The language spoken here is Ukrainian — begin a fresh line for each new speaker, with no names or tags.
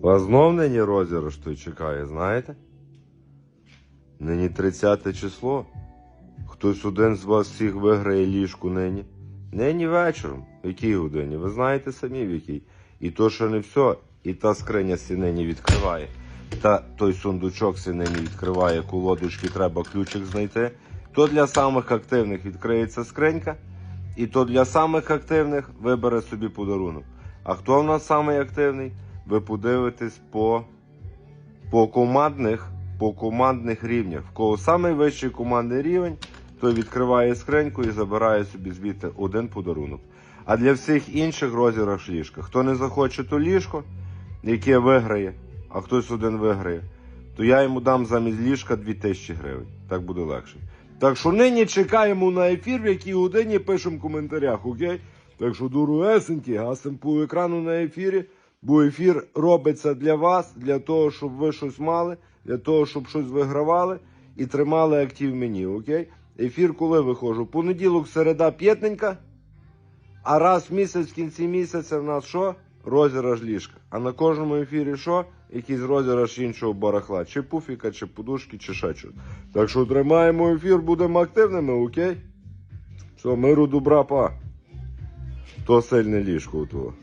Вас знов нині розіграш той чекає, знаєте? Нині 30 число. Хтось один з вас всіх виграє ліжку нині. Нині вечором. В якій годині? Ви знаєте самі в якій. І то, що не все, і та скриня сі нині відкриває. Та той сундучок сі нині відкриває, колодочки треба ключик знайти. То для самих активних відкриється скринька, і то для самих активних вибере собі подарунок. А хто в нас самий активний? Ви подивитесь по, по командних, по командних рівнях. В кого самий вищий командний рівень, той відкриває скриньку і забирає собі звідти один подарунок. А для всіх інших розіграш ліжка. Хто не захоче то ліжко, яке виграє, а хтось один виграє, то я йому дам замість ліжка 2000 гривень. Так буде легше. Так що нині чекаємо на ефір, в якій годині пишемо в коментарях, окей? Так що дорогесенькі, гасим по екрану на ефірі, бо ефір робиться для вас, для того, щоб ви щось мали, для того, щоб щось вигравали і тримали актив мені, окей? Ефір коли виходжу? Понеділок, середа, п'ятненька. А раз в місяць, в кінці місяця в нас що? Розіграш ліжка. А на кожному ефірі що? Якийсь розіграш іншого барахла. Чи пуфіка, чи подушки, чи ще щось. Так що тримаємо ефір, будемо активними, окей? Все, миру, добра, па. То сильне ліжко у того.